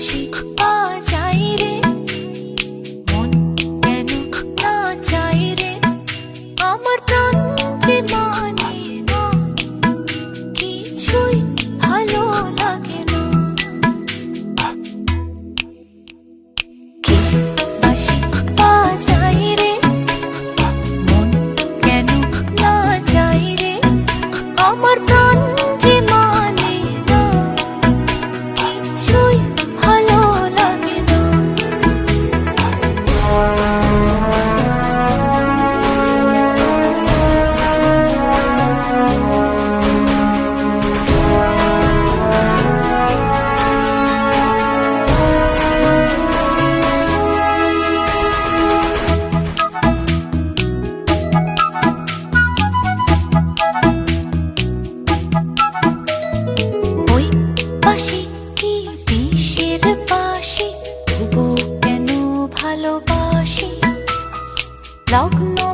しい ভালোবাসি। লগ্ন